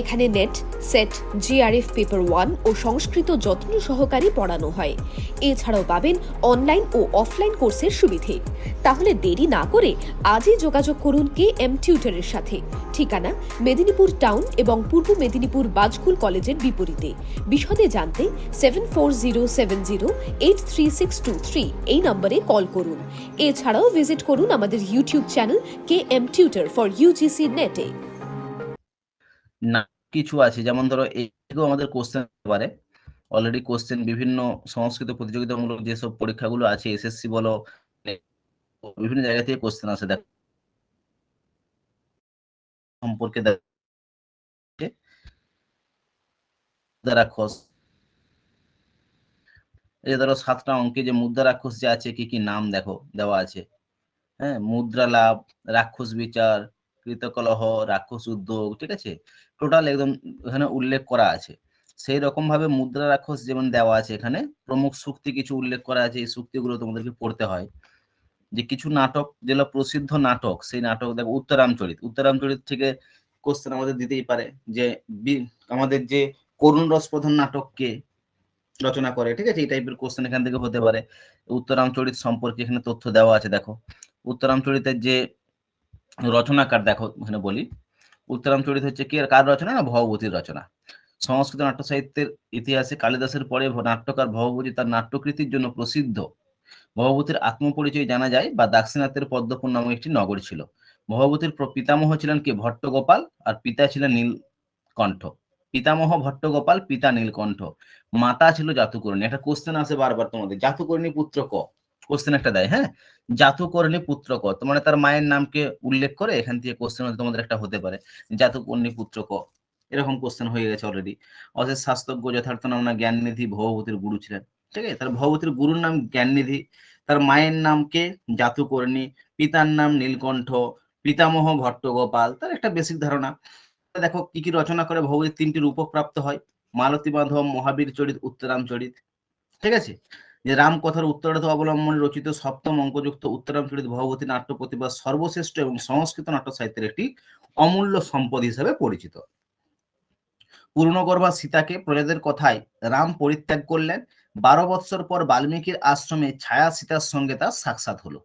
এখানে NET SET JRF paper one ও সংস্কৃত যত্ন সহকারে পড়ানো হয়। এছাড়াও পাবেন অনলাইন ও অফলাইন কোর্সের সুবিধে। তাহলে দেরি না করে আজই যোগাযোগ করুন কে এম টিউটারের সাথে। ঠিকানা মেদিনীপুর টাউন এবং পূর্ব মেদিনীপুর বাজকুল কলেজের বিপরীতে। বিশদে জানতে seven four zero seven zero eight three six two three এই নম্বরে কল করুন। এছাড়াও ভিজিট করুন আমাদের YouTube channel K M tutor for UGC নেটে না কিছু আছে। যেমন ধরো এই আমাদের কোশ্চেন পারে। অলরেডি কোশ্চেন বিভিন্ন সংস্কৃত প্রতিযোগিতামূলক যেসব পরীক্ষাগুলো আছে এসএসসি বলো, বিভিন্ন জায়গা থেকে কোশ্চেন আসে। দেখ, সম্পর্কে দেখ রাক্ষস। এই ধরো, সাতটা অঙ্কে যে মুদ্রা রাক্ষস যে আছে, কি কি নাম দেখো, দেওয়া আছে। হ্যাঁ মুদ্রা লাভ, রাক্ষস বিচার, কৃতকলহ, রাক্ষস উদ্যোগ, ঠিক আছে? টোটাল একদম এখানে উল্লেখ করা আছে। সেই রকম ভাবে মুদ্রা রাক্ষস যেমন দেওয়া আছে এখানে, প্রমুখ সুক্তি কিছু উল্লেখ করা আছে, এই সুক্তিগুলো তোমাদেরকে পড়তে হয়। যে কিছু নাটক, যেগুলো প্রসিদ্ধ নাটক, সেই নাটক দেখো উত্তরামচরিত উত্তরামচরিত থেকে কোশ্চেন আমাদের দিতেই পারে যে আমাদের যে করুণ রস প্রধান নাটককে রচনা করে, ঠিক আছে? এই টাইপের কোশ্চেন এখান থেকে হতে পারে। উত্তরামচরিত সম্পর্কে এখানে তথ্য দেওয়া আছে, দেখো। উত্তরামচরিতের যে রচনাকার, দেখো, এখানে বলি। উত্তরামচরিত হচ্ছে কি কার রচনা? না ভবভূতির রচনা। সংস্কৃত নাট্য সাহিত্যের ইতিহাসে কালিদাসের পরে নাট্যকার ভবভূতি তার নাট্যকৃতির জন্য প্রসিদ্ধ। ভবভূতির আত্মপরিচয় জানা যায় বা দাক্ষিণাত্যের পদ্মপুর নামক একটি নগর ছিল। প্র- পিতামহ ছিলেন কে? ভট্টগোপাল, আর পিতা ছিলেন নীলকণ্ঠ। পিতামহ, ভট্টগোপাল, পিতা নীলকণ্ঠ। মাতা ছিল জাতুকর্ণী। একটা কোশ্চেন আসে বারবার তোমাদের, জাতুকর্ণী পুত্র ক? কোশ্চেন একটা দেয় হ্যাঁ? জাতুকর্ণী পুত্র ক, তো মানে তার মায়ের নামকে উল্লেখ করে এখান থেকে কোশ্চেন তোমাদের একটা হতে পারে, জাতুকর্ণী ক, এরকম কোশ্চেন হয়ে গেছে অলরেডি অশেষ শাস্ত্রজ্ঞ যথার্থ নাম না জ্ঞাননিধি ভবভূতির গুরু ছিলেন, ঠিক আছে? তার ভবভূতির গুরুর নাম জ্ঞাননিধি, তার মায়ের নামকে জাতুকর্ণী, পিতার নাম নীলকণ্ঠ, পিতামহ ভট্টগোপাল তার একটা বেসিক ধারণা। দেখো কি কি রচনা করে ভগবতীর তিনটি রূপক প্রাপ্ত হয় মালতী মাধব মহাবীর চরিত, উত্তরাম চরিত, ঠিক আছে? যে রামকথার উত্তরার্ধ অবলম্বনে রচিত সপ্তম অঙ্কযুক্ত উত্তরাম চরিত ভগবতী নাট্য প্রতিভা সর্বশ্রেষ্ঠ এবং সংস্কৃত নাট্য সাহিত্যের একটি অমূল্য সম্পদ হিসেবে পরিচিত। পূর্ণগর্ভা সীতাকে প্রজাদের কথায় রাম পরিত্যাগ করলেন। বারো বৎসর পর বাল্মীকির আশ্রমে ছায়া সীতার সঙ্গে তার সাক্ষাৎ হলো।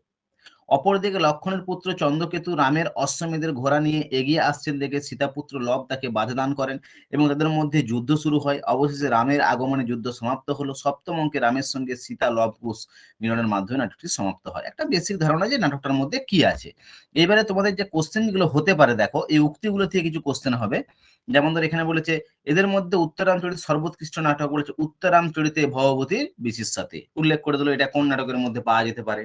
অপরদিকে লক্ষণের পুত্র চন্দ্রকেতু রামের অশ্বমেধের ঘোড়া নিয়ে এগিয়ে আসছেন দেখে সীতাপুত্র লব তাকে বাধা দান করেন এবং তাদের মধ্যে যুদ্ধ শুরু হয়। অবশেষে রামের আগমনে যুদ্ধ সমাপ্ত হলো। সপ্তম অঙ্কে রামের সঙ্গে সীতা, লব কুশ মিলনের মাধ্যমে নাটকটি সমাপ্ত হয়। একটা বেসিক ধারণা যে নাটকটার মধ্যে কি আছে। এবারে তোমাদের যে কোশ্চেনগুলো হতে পারে দেখো, এই উক্তিগুলো থেকে কিছু কোশ্চেন হবে। যেমন ধর এখানে বলেছে, এদের মধ্যে উত্তরাম চরিত সর্বোৎকৃষ্ট নাটক বলেছে উত্তরাম চরিতে ভগবতীর বিশেষ সাথে উল্লেখ করে দিল, এটা কোন নাটকের মধ্যে পাওয়া যেতে পারে?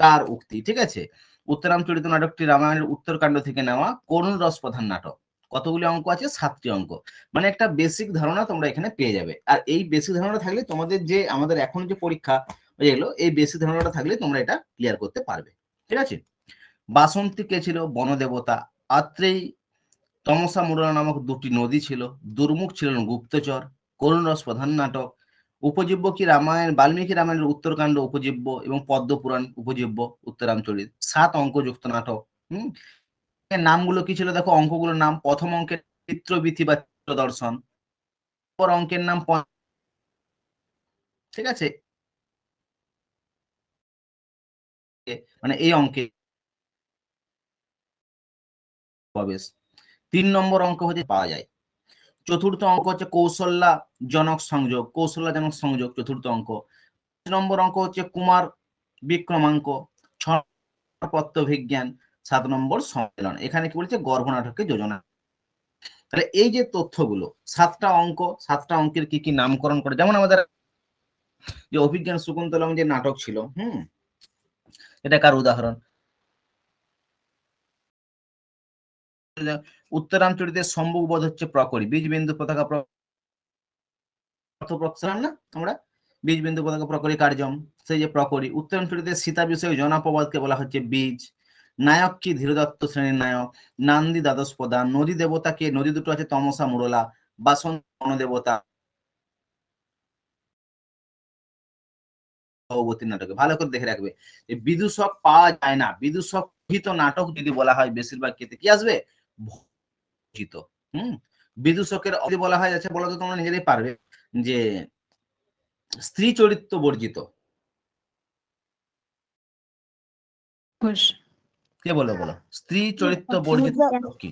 কার উক্তি, ঠিক আছে? উত্তরাম চরিত নাটকটি রামায়ণের উত্তরকাণ্ড থেকে নেওয়া করুণ রস প্রধান নাটক। কতগুলি অঙ্ক আছে? সাতটি অঙ্ক। মানে একটা বেসিক ধারণা তোমরা এখানে পেয়ে যাবে। আর এই বেসিক ধারণা থাকলে তোমাদের যে আমাদের এখন যে পরীক্ষা হয়ে গেলো, এই বেসিক ধারণাটা থাকলে তোমরা এটা ক্লিয়ার করতে পারবে। ঠিক আছে? বাসন্তী কে ছিল বনদেবতা? আত্রেই তমসা মুরলা নামক দুটি নদী ছিল। দুর্মুখ ছিলেন গুপ্তচর। করুণ রস প্রধান নাটক। উপজীব্য কি রামায়ণ, বাল্মীকি রামায়ণের উত্তরকাণ্ড উপজীব্য এবং পদ্ম পুরাণ উপজীব্য উত্তরাঞ্চলিত সাত অঙ্কযুক্ত নাটক, হম? নামগুলো কি ছিল? দেখো, অঙ্কগুলোর নাম, প্রথম অঙ্কের চিত্রবিথি বা চিত্র দর্শন পর অঙ্কের নাম ঠিক আছে? মানে এই অঙ্কে প্রবেশ। তিন নম্বর অঙ্ক হচ্ছে পাওয়া যায়। চতুর্থ অঙ্ক হচ্ছে কৌশল্যা জনক সংযোগ, কৌশল্যা জনক সংযোগ চতুর্থ অঙ্ক। পাঁচ নম্বর অঙ্ক হচ্ছে কুমার বিক্রমাঙ্ক, ছ সাত নম্বর সম্মেলন। এখানে কি বলছে? গর্ভনাটকের যোজনা। তাহলে এই যে তথ্যগুলো, সাতটা অঙ্ক, সাতটা অঙ্কের কি কি নামকরণ করে? যেমন আমাদের যে অভিজ্ঞান শকুন্তলম যে নাটক ছিল, হুম? এটা কার উদাহরণ? উত্তরাঞ্চলিতের সম্ভববোধ হচ্ছে প্রকরি। বীজ বিন্দু পতাকা প্র- না আমরা? বীজ বিন্দু পতাকা প্রকরি কার্যম। সেই যে প্রকরি। উত্তরাঞ্চলিতের সীতা বিষয়ে জনাপবাদকে বলা হচ্ছে বীজ। নায়ক কি ধীরদত্ত শ্রেণির নায়ক। নান্দি দ্বাদশ প্রধান নদী দেবতাকে নদী দুটো আছে তমসা, মুরলা। বাসন দেবতা নাটকে। ভালো করে দেখে রাখবে। বিদূষক পাওয়া যায় না। বিদূষক নাটক যদি বলা হয় বেশিরভাগ ক্ষেত্রে। কি আসবে? ভজিত হুম? বিদূষকের বলা হয় আচ্ছা বলো তো তোমরা নিজেরাই পারবে যে স্ত্রী চরিত্র বর্জিত। কে বলো বলো? স্ত্রী চরিত্র বর্জিত কি?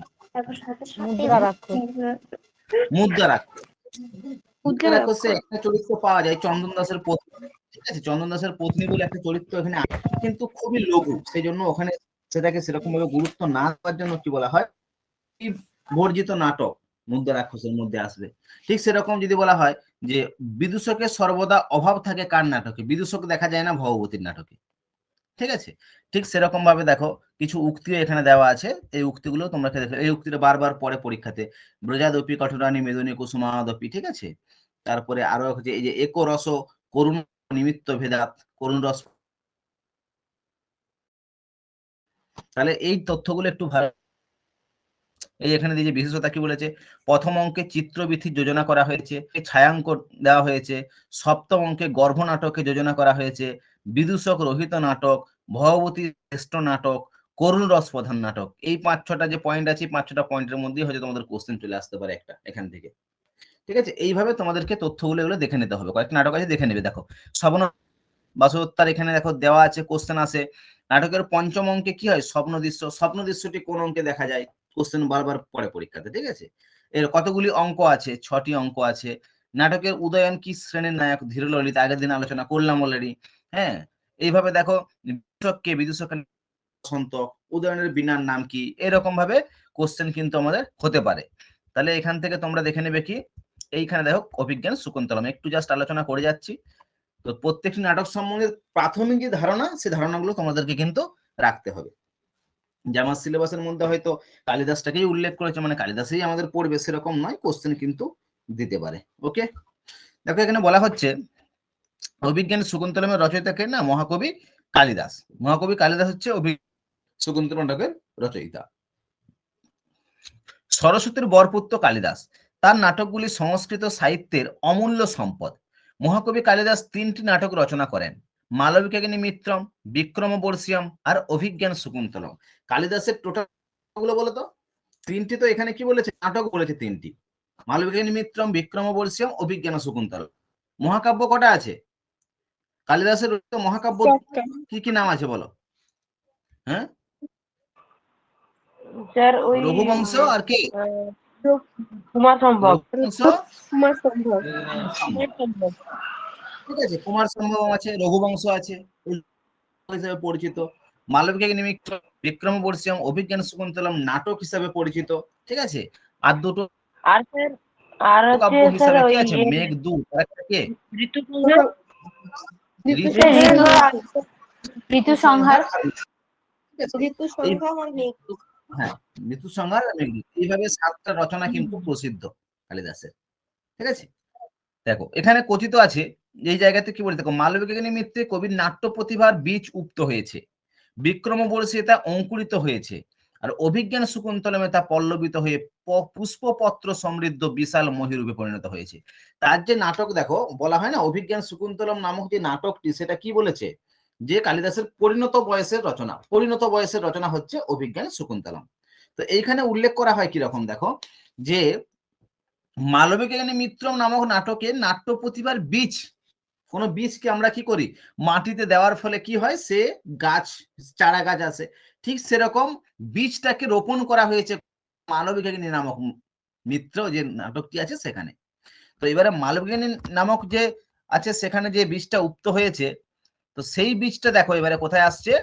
মুদ্রা মুদ্রা একটা চরিত্র পাওয়া যায় চন্দন দাসের পত্নী। ঠিক আছে? চন্দন দাসের পত্নী বলে একটা চরিত্র এখানে কিন্তু খুবই লঘু সেই জন্য ওখানে সেটাকে সেরকম ভাবে গুরুত্ব না দেওয়ার জন্য কি বলা হয় বর্জিত নাটক মুদ্রা রাক্ষসের মধ্যে আসবে। ঠিক সেরকম যদি বলা হয় যে বিদূষকের সর্বদা অভাব থাকে কার নাটকে? বিদূষক দেখা যায় না, ভগবতীর নাটকে। ঠিক আছে? ঠিক সেরকম ভাবে দেখো, কিছু উক্তিও এখানে দেওয়া আছে। এই উক্তিগুলো তোমরা দেখো এই উক্তিটা বারবার পরে পরীক্ষাতে। ব্রজাদপি কঠোরানি মেদনী, কুসুমাদপি, ঠিক আছে? তারপরে আরও হচ্ছে এই যে এক রস করুণ নিমিত্ত ভেদাত, করুণ রস তাহলে এই তথ্যগুলো একটু ভালো এই এখানে দিয়ে বিশেষতা কি বলেছে? প্রথম অঙ্কে চিত্রবিথি যোজনা করা হয়েছে ছায়াঙ্ক দেওয়া হয়েছে, সপ্তম অঙ্কে গর্ভ নাটকে যোজনা করা হয়েছে, বিদূষক রহিত নাটক, ভগবতী শ্রেষ্ঠ নাটক, করুণ রস প্রধান নাটক। এই পাঁচ ছটা যে পয়েন্ট আছে পাঁচ ছটা পয়েন্টের মধ্যেই হয়তো তোমাদের কোশ্চেন চলে আসতে পারে একটা, এখান থেকে। ঠিক আছে? এইভাবে তোমাদেরকে তথ্যগুলো এগুলো দেখে নিতে হবে। কয়েকটা নাটক আছে, দেখে নেবে, দেখো। স্বপ্ন বাসোত্তর এখানে দেখো, দেওয়া আছে কোশ্চেন আছে নাটকের পঞ্চম অঙ্কে কি হয়? স্বপ্ন দৃশ্য স্বপ্ন দৃশ্যটি কোন অঙ্কে দেখা যায়? কোশ্চেন বারবার পরে পরীক্ষাতে, ঠিক আছে? এর কতগুলি অঙ্ক আছে? ছটি অঙ্ক আছে। নাটকের উদয়ন কি শ্রেণির নায়ক ধীরললিত? আগের দিন আলোচনা করলাম অলরেডি হ্যাঁ? এইভাবে দেখো, বিদূষককে বিদূষকের বসন্ত, উদয়নের বিনার নাম কি? এরকম ভাবে কোশ্চেন কিন্তু আমাদের হতে পারে। তাহলে এখান থেকে তোমরা দেখে নেবে কি? এইখানে দেখো, অভিজ্ঞান শকুন্তলম একটু জাস্ট আলোচনা করে যাচ্ছি। তো প্রত্যেকটি নাটক সম্বন্ধে প্রাথমিক যে ধারণা সেই ধারণাগুলো তোমাদেরকে কিন্তু রাখতে হবে। যে আমার সিলেবাসের মধ্যে হয়তো কালিদাসটাকেই উল্লেখ করেছে মানে কালিদাসই আমাদের পড়বে সেরকম নয় কোশ্চেন কিন্তু দিতে পারে ওকে দেখো এখানে বলা হচ্ছে, অভিজ্ঞান শকুন্তলমের রচয়িতাকে না মহাকবি কালিদাস মহাকবি কালিদাস হচ্ছে শকুন্তল নাটকের রচয়িতা। সরস্বতীর বরপুত্র কালিদাস, তার নাটকগুলি সংস্কৃত সাহিত্যের অমূল্য সম্পদ। মহাকবি কালিদাস তিনটি নাটক রচনা করেন। মালবিকাগিনী মিত্রম বিক্রমবর্ষিয়ম আর অভিজ্ঞান শকুন্তলম। কালিদাসের টোটালগুলো বলো তো? তিনটি তো এখানে কি বলেছে? নাটক বলেছে তিনটি। মালবিকাগিনী মিত্রম বিক্রমবর্ষিয়ম অভিজ্ঞান শকুন্তলম। মহাকাব্য কটা আছে? কালিদাসের মহাকাব্য কি কি নাম আছে বলো? হ্যাঁ? স্যার ওই রঘুবংশ আর কি? কুমার। কুমার সম্ভব ঠিক আছে কুমার সম্ভব আছে রঘুবংশ আছে হিসেবে পরিচিত। মালবিকা নিমিত্ত বিক্রম বর্ষিয়ম অভিজ্ঞান শকুন্তলম নাটক হিসাবে পরিচিত ঠিক আছে? আর দুটো আর স্যার আর হচ্ছে স্যার ওই কি আছে? মেঘদূত আরেকটা কে? ঋতু সংহার। ঋতু আর হ্যাঁ ঋতু সংহার আর মেঘদূত এইভাবে সাতটা রচনা কিন্তু প্রসিদ্ধ কালিদাসের। ঠিক আছে? দেখো, এখানে কথিত আছে এই জায়গাতে কি বলে, দেখো মালবিকা নিমিত্তে কবির নাট্য প্রতিভার বীজ উক্ত হয়েছে। বিক্রম বর্ষে তা অঙ্কুরিত হয়েছে আর অভিজ্ঞান শকুন্তলমে তা পল্লবিত হয়ে পুষ্পপত্র সমৃদ্ধ বিশাল মহিরূপে পরিণত হয়েছে। তার যে নাটক দেখো, বলা হয় না, অভিজ্ঞান শকুন্তলম নামক যে নাটকটি, সেটা কি বলেছে? যে কালিদাসের পরিণত বয়সের রচনা, পরিণত বয়সের রচনা হচ্ছে অভিজ্ঞান শকুন্তলম তো এইখানে উল্লেখ করা হয় কীরকম, দেখো, যে মালবিকাগিনী মিত্রম নামক নাটকে নাট্য প্রতিভার বীজ। কোন বীজকে আমরা কি করি? মাটিতে দেওয়ার ফলে কি হয়? সে গাছ, চারা গাছ আছে ঠিক সেরকম বীজটাকে রোপণ করা হয়েছে মালবিকাগিনী নামক মিত্র যে নাটকটি আছে সেখানে। তো এবারে মালবিকাগিনী নামক যে আছে সেখানে যে বীজটা উক্ত হয়েছে, তো সেই বীজটা দেখো এবারে কোথায় আসছে?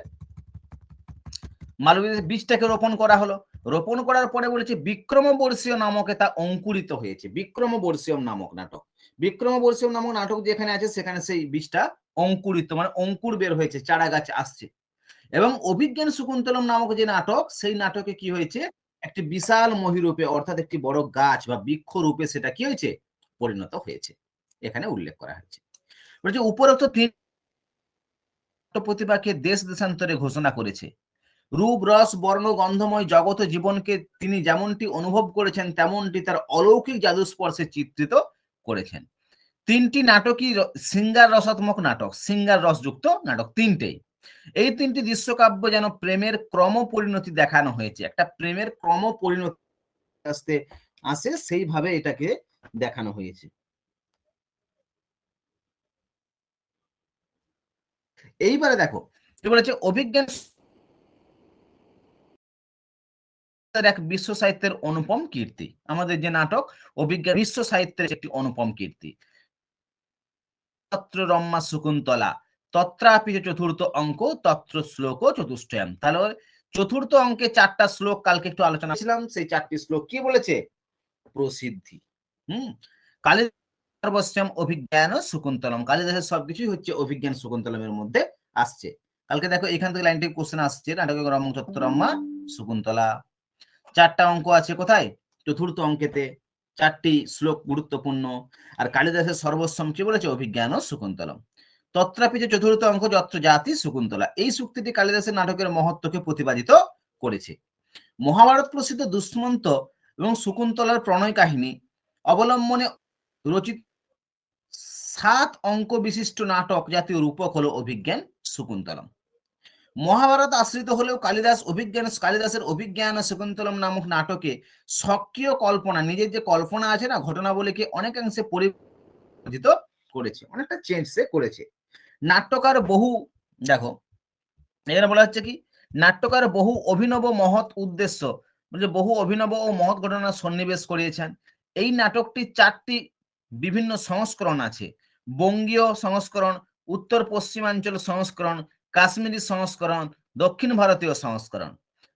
মালবিক বীজটাকে রোপণ করা হলো। রোপণ করার পরে বলেছে বিক্রমবর্ষীয় নামকে তা অঙ্কুরিত হয়েছে। বিক্রমবর্ষীয়ম নামক নাটক। বিক্রমবর্ষীয়ম নামক নাটক যেখানে আছে, সেখানে সেই বীজটা অঙ্কুরিত মানে অঙ্কুর বের হয়েছে, চারা গাছ আসছে। এবং অভিজ্ঞান শকুন্তলম নামক যে নাটক, সেই নাটকে কি হয়েছে? একটি বিশাল মহিরূপে, অর্থাৎ একটি বড় গাছ বা বৃক্ষ রূপে সেটা কি হয়েছে? পরিণত হয়েছে। এখানে উল্লেখ করা হয়েছে। উপরোক্ত তিন প্রতিভাকে দেশ দেশান্তরে ঘোষণা করেছে। রূপ, রস, বর্ণ, গন্ধময় জগৎ ও জীবনকে তিনি যেমনটি অনুভব করেছেন, তেমনটি তার অলৌকিক জাদুস্পর্শে চিত্রিত করেছেন। তিনটি নাটকই সিঙ্গার রসাত্মক নাটক, সিঙ্গার রসযুক্ত নাটক তিনটেই এই তিনটি দৃশ্যকাব্য যেন প্রেমের ক্রম পরিণতি দেখানো হয়েছে। একটা প্রেমের ক্রম পরিণতি আস্তে, আসে সেইভাবে এটাকে দেখানো হয়েছে। এইবারে দেখো, এবার হচ্ছে অভিজ্ঞান তার এক বিশ্ব সাহিত্যের অনুপম কীর্তি। আমাদের যে নাটক অভিজ্ঞান বিশ্ব সাহিত্যের একটি অনুপম কীর্তি। তত্র রম্মা শকুন্তলা তত্রাপি চতুর্থ অঙ্ক তত্র শ্লোক চতুষ্টয়াম। তাহলে চতুর্থ অঙ্কে চারটা শ্লোক কালকে একটু আলোচনা ছিলাম সেই চারটি শ্লোক কি বলেছে? প্রসিদ্ধি। হুম? কালী সর্বস্বম অভিজ্ঞান শকুন্তলম। কালিদাসের সবকিছুই হচ্ছে অভিজ্ঞান শকুন্তলমের মধ্যে আসছে। কালকে দেখো এখান থেকে লাইনটি কোশ্চেন আসছে নাটকে রম চত্বরম্মা শকুন্তলা। চারটা অঙ্ক আছে কোথায়? চতুর্থ অঙ্কেতে চারটি শ্লোক গুরুত্বপূর্ণ। আর কালিদাসের সর্বস্বম কি বলেছে? অভিজ্ঞান ও শকুন্তলম। যে চতুর্থ অঙ্ক যত্র জাতি শকুন্তলা। এই চুক্তিটি কালিদাসের নাটকের মহত্বকে প্রতিপাদিত করেছে। মহাভারত প্রসিদ্ধ দুষ্মন্ত এবং শকুন্তলার প্রণয় কাহিনী অবলম্বনে রচিত সাত অঙ্ক বিশিষ্ট নাটক জাতীয় রূপক হলো অভিজ্ঞান শকুন্তলম। মহাভারত আশ্রিত হলেও কালিদাস অভিজ্ঞান, কালিদাসের অভিজ্ঞান শকুন্তলম নামক নাটকে সক্রিয় কল্পনা, নিজের যে কল্পনা আছে না, ঘটনাবলীকে অনেকাংশে পরিবর্তিত করেছে, অনেকটা চেঞ্জ সে করেছে। নাট্যকার বহু, দেখো, এখানে বলা হচ্ছে কি? নাট্যকার বহু অভিনব মহৎ উদ্দেশ্য বহু অভিনব ও মহৎ ঘটনা সন্নিবেশ করিয়েছেন। এই নাটকটি চারটি বিভিন্ন সংস্করণ আছে, বঙ্গীয় সংস্করণ উত্তর পশ্চিমাঞ্চল সংস্করণ কাশ্মীরি সংস্করণ, দক্ষিণ ভারতীয় সংস্করণ।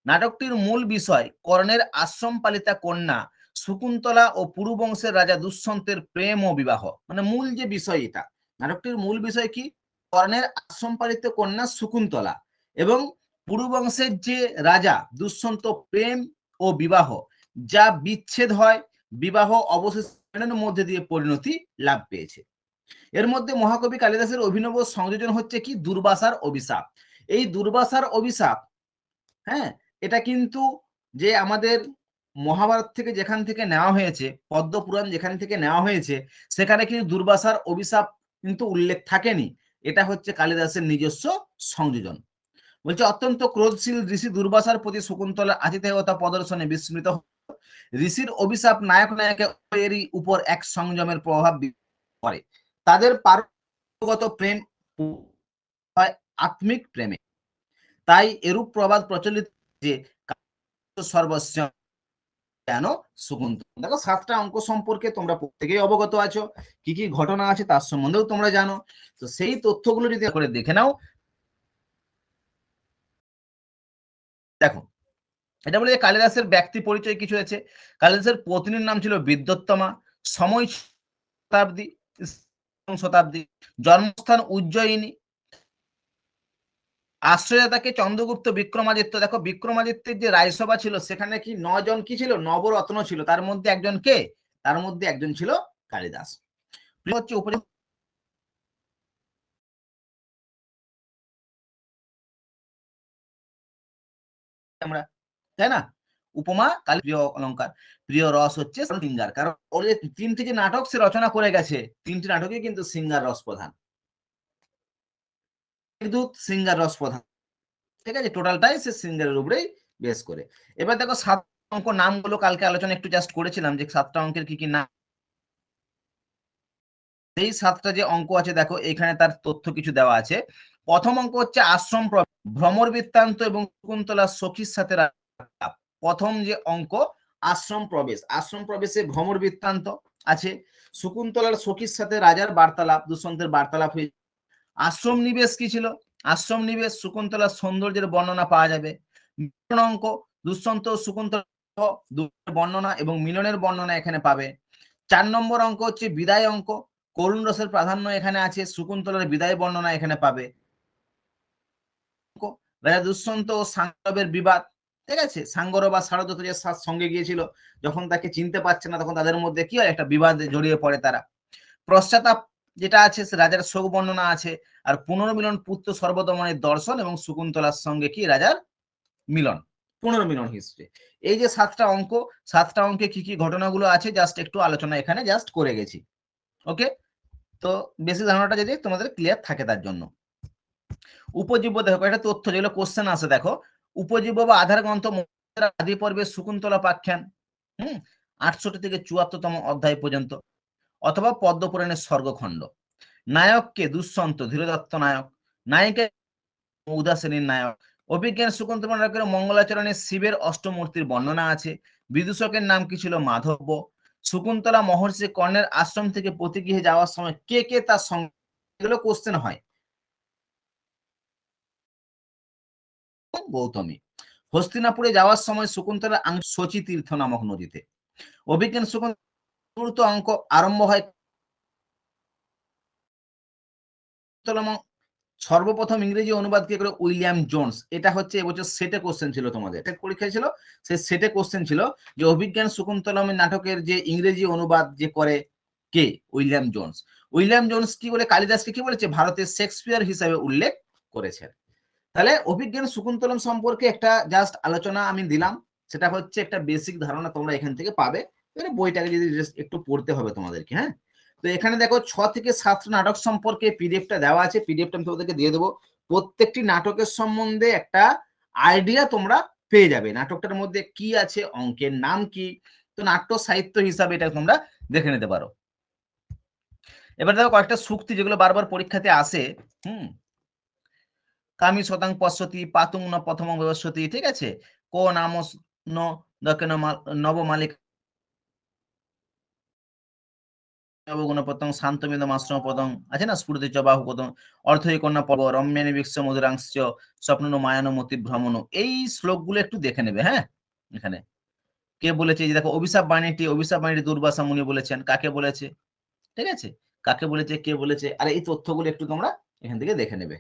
নাটকটির মূল বিষয় কর্ণের আশ্রম পালিতা কন্যা, শকুন্তলা ও পুরুবংশের রাজা দুষ্যন্তের প্রেম ও বিবাহ। মানে মূল যে বিষয় এটা। নাটকটির মূল বিষয় কি? কর্ণের আশ্রম পালিত কন্যা শকুন্তলা এবং পুরুবংশের যে রাজা দুষ্যন্ত প্রেম ও বিবাহ, যা বিচ্ছেদ হয়, বিবাহ অবশেষের মধ্যে দিয়ে পরিণতি লাভ পেয়েছে। এর মধ্যে মহাকবি কালিদাসের অভিনব সংযোজন হচ্ছে কি? দুর্বাসার অভিশাপ। এই দুর্বাসার অভিশাপ হ্যাঁ এটা কিন্তু যে আমাদের মহাভারত থেকে যেখান থেকে নেওয়া হয়েছে, পদ্মপুরাণ যেখান থেকে নেওয়া হয়েছে, সেখানে কিন্তু দুর্বাসার অভিশাপ কিন্তু উল্লেখ থাকেনি। এটা হচ্ছে কালিদাসের নিজস্ব সংযোজন। বলছে, অত্যন্ত ক্রোধশীল ঋষি দুর্বাসার প্রতি শকুন্তলা আতিথেয়তা প্রদর্শনে বিস্মৃত ঋষির অভিশাপ নায়ক নায়কেরই উপর এক সংযমের প্রভাব করে। তাদের পারগত প্রেম হয় আত্মিক প্রেমে। তাই এরূপ প্রবাদ প্রচলিত যে সর্বস্ব কেন সুগন্ধ। দেখো সাতটা অঙ্ক সম্পর্কে তোমরা প্রত্যেকেই অবগত আছো। কি কি ঘটনা আছে তার সম্বন্ধেও তোমরা জানো। তো সেই তথ্যগুলো যদি করে দেখে নাও। দেখো, এটা বলে যে কালিদাসের ব্যক্তি পরিচয় কিছু আছে কালিদাসের পত্নীর নাম ছিল বিদ্যোত্তমা। সময় শতাব্দী শতাব্দী। জন্মস্থান উজ্জয়িনী। আশ্রয়দাতাকে চন্দ্রগুপ্ত বিক্রমাদিত্য। দেখো, বিক্রমাদিত্যের যে রাজসভা ছিল, সেখানে কি নজন কি ছিল? নবরত্ন ছিল। তার মধ্যে একজন কে? তার মধ্যে একজন ছিল কালিদাস। হচ্ছে উপরে আমরা, তাই না? উপমা, কালী প্রিয় অলঙ্কার প্রিয় রস হচ্ছে সিঙ্গার। কারণ ওর যে তিনটি যে নাটক, সে রচনা করে গেছে, তিনটি নাটকে কিন্তু সিঙ্গার রস প্রধান। সিঙ্গার রস প্রধান। ঠিক আছে? টোটালটাই সে সিঙ্গারের উপরেই করে। এবার দেখো, সাত অঙ্ক নামগুলো কালকে আলোচনা একটু জাস্ট করেছিলাম যে সাতটা অঙ্কের কি কি নাম। এই সাতটা যে অঙ্ক আছে, দেখো, এখানে তার তথ্য কিছু দেওয়া আছে। প্রথম অঙ্ক হচ্ছে আশ্রম ভ্রমর বৃত্তান্ত এবং শকুন্তলা সখীর সাথে। প্রথম যে অঙ্ক, আশ্রম প্রবেশ। আশ্রম প্রবেশে ভ্রমর বৃত্তান্ত আছে। শকুন্তলার সখীর সাথে রাজার বার্তালাপ দুষ্যন্তের বার্তালাপ হয়ে আশ্রম নিবেশ কি ছিল? আশ্রম নিবেশ শকুন্তলার সৌন্দর্যের বর্ণনা পাওয়া যাবে। অঙ্ক দুষ্যন্ত শকুন্তলা বর্ণনা এবং মিলনের বর্ণনা এখানে পাবে। চার নম্বর অঙ্ক হচ্ছে বিদায় অঙ্ক। করুণ রসের প্রাধান্য এখানে আছে, শকুন্তলার বিদায় বর্ণনা এখানে পাবে। রাজা দুষ্যন্ত ও সাঙ্গরবের বিবাদ ঠিক আছে? সাঙ্গর বা শারদত্ত যে সার সঙ্গে গিয়েছিল, যখন তাকে চিনতে পারছে না, তখন তাদের মধ্যে কি হয়? একটা বিবাদে জড়িয়ে পড়ে তারা। পশ্চাতাপ যেটা আছে, সে রাজার শোক বর্ণনা আছে, আর পুনর্মিলন পুত্র সর্বদমনের দর্শন এবং শকুন্তলার সঙ্গে কি? রাজার মিলন, পুনর্মিলন হিস্ট্রি এই যে সাতটা অঙ্ক, সাতটা অঙ্কে কি কি ঘটনাগুলো আছে জাস্ট একটু আলোচনা এখানে জাস্ট করে গেছি। ওকে তো বেশি ধারণাটা যদি তোমাদের ক্লিয়ার থাকে তার জন্য। উপজীব্য দেখো, একটা তথ্য যেগুলো কোশ্চেন আছে দেখো উপজীব্য বা আধার গ্রন্থ আদি পর্বে শকুন্তলা পাখ্যান, হম, আটষট্টি থেকে চুয়াত্তরতম অধ্যায় পর্যন্ত, অথবা পদ্মপুরাণের স্বর্গখণ্ড। নায়ককে দুঃসন্ত, ধীরদত্ত নায়ক, নায়িকা উদাসীনীর নায়ক, অভিজ্ঞান সুকুন্তল নায়কের মঙ্গলাচরণে শিবের অষ্টমূর্তির বর্ণনা আছে, বিদূষকের নাম কি ছিল মাধব্য শকুন্তলা মহর্ষি কর্ণের আশ্রম থেকে প্রতিগৃহে যাওয়ার সময় কে কে তার সঙ্গে কোশ্চেন হয়। গৌতমী। হস্তিনাপুরে যাওয়ার সময় শকুন্তলা শচী তীর্থ নামক নদীতে। অভিজ্ঞান চতুর্থ অঙ্ক আরম্ভ হয় সর্বপ্রথম ইংরেজি অনুবাদ কে করে উইলিয়াম জোনস। এটা হচ্ছে এবছর সেটে কোশ্চেন ছিল তোমাদের। এটা পরীক্ষা ছিল, সেই সেটে কোশ্চেন ছিল যে অভিজ্ঞান শকুন্তলম নাটকের যে ইংরেজি অনুবাদ যে করে কে? William Jones. উইলিয়াম জোনস কি বলে? কালিদাসকে কি বলেছে? ভারতের শেক্সপিয়ার হিসাবে উল্লেখ করেছেন। তাহলে অভিজ্ঞান শকুন্তলম সম্পর্কে একটা জাস্ট আলোচনা আমি দিলাম। সেটা হচ্ছে একটা বেসিক ধারণা তোমরা এখান থেকে পাবে। এবারে বইটাকে যদি একটু পড়তে হবে তোমাদেরকে হ্যাঁ? তো এখানে দেখো ছ থেকে সাতটা নাটক সম্পর্কে পিডিএফটা দেওয়া আছে। পিডিএফটা আমি তোমাদেরকে দিয়ে দেবো। প্রত্যেকটি নাটকের সম্বন্ধে একটা আইডিয়া তোমরা পেয়ে যাবে। নাটকটার মধ্যে কি আছে, অঙ্কের নাম কি? তো নাট্য সাহিত্য হিসাবে এটা তোমরা দেখে নিতে পারো। এবার দেখো কয়েকটা সূক্তি যেগুলো বারবার পরীক্ষাতে আসে, হুম? কামি শতাং পশ্বতি পাতুং ন প্রথম ব্যবস্বতি ঠিক আছে? কো নাম ন দক্ষিণ আশ্রম পদং, আছে না? অর্থই পর্ব মধুরাংশ স্বপ্ন একটু দেখে নেবে হ্যাঁ? এখানে। কে বলেছে যে দেখো বাণীটি, অভিশাপ বাণীটি মুনি বলেছেন। কাকে বলেছে? ঠিক আছে? কাকে বলেছে? কে বলেছে? আর এই তথ্যগুলো একটু তোমরা এখান থেকে দেখে নেবে।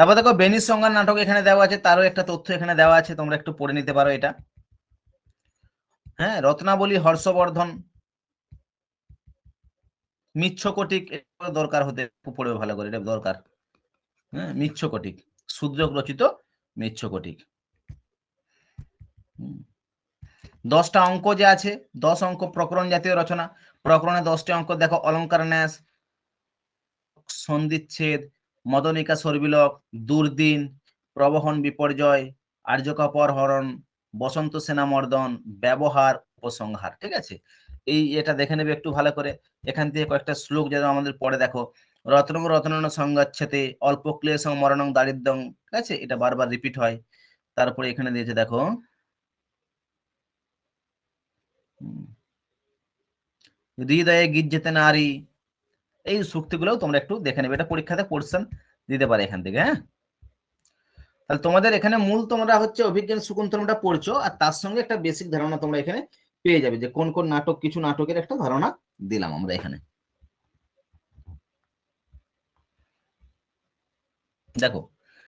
তারপর দেখো বেনিস সংজ্ঞান নাটক এখানে দেওয়া আছে, তারও একটা তথ্য এখানে দেওয়া আছে, তোমরা একটু পড়ে নিতে পারো এটা। হ্যাঁ রত্নাবলী, হর্ষবর্ধন, মিচ্ছকটিক দরকার হতে পড়বে ভালো করে, এটা দরকার। হ্যাঁ মিচ্ছকটিক শূদ্রক রচিত মিচ্ছকটিক। দশটা অঙ্ক যে আছে, দশ অঙ্ক প্রকরণ জাতীয় রচনা, প্রকরণে দশটি অঙ্ক দেখো, অলঙ্কার ন্যাস, সন্ধিচ্ছেদ মদনিকা সর্বিলক দুর্দিন, প্রবহন বিপর্যয়, আর্যকাপর হরণ, বসন্ত সেনা মর্দন ব্যবহার উপসংহার, ঠিক আছে? এই এটা দেখে নেবে একটু ভালো করে। এখান থেকে কয়েকটা শ্লোক যেন আমাদের পরে দেখো। রত্নং রত্নন সংগাচ্ছতে অল্প ক্লেশ মরণং দারিদ্রং, ঠিক আছে? এটা বারবার রিপিট হয়। তারপরে এখানে দিয়েছে দেখো। হৃদয়ে গির্জেতে নারী এই সূক্তিগুলোও তোমরা একটু দেখে নেবে। এটা পরীক্ষাতে পোর্শন দিতে পারে এখান থেকে হ্যাঁ? তাহলে তোমাদের এখানে মূল তোমরা হচ্ছে অভিজ্ঞান শকুন্তলমটা পড়ছো, আর তার সঙ্গে একটা বেসিক ধারণা তোমরা এখানে পেয়ে যাবে যে কোন কোন নাটক, কিছু নাটকের একটা ধারণা দিলাম আমরা এখানে। দেখো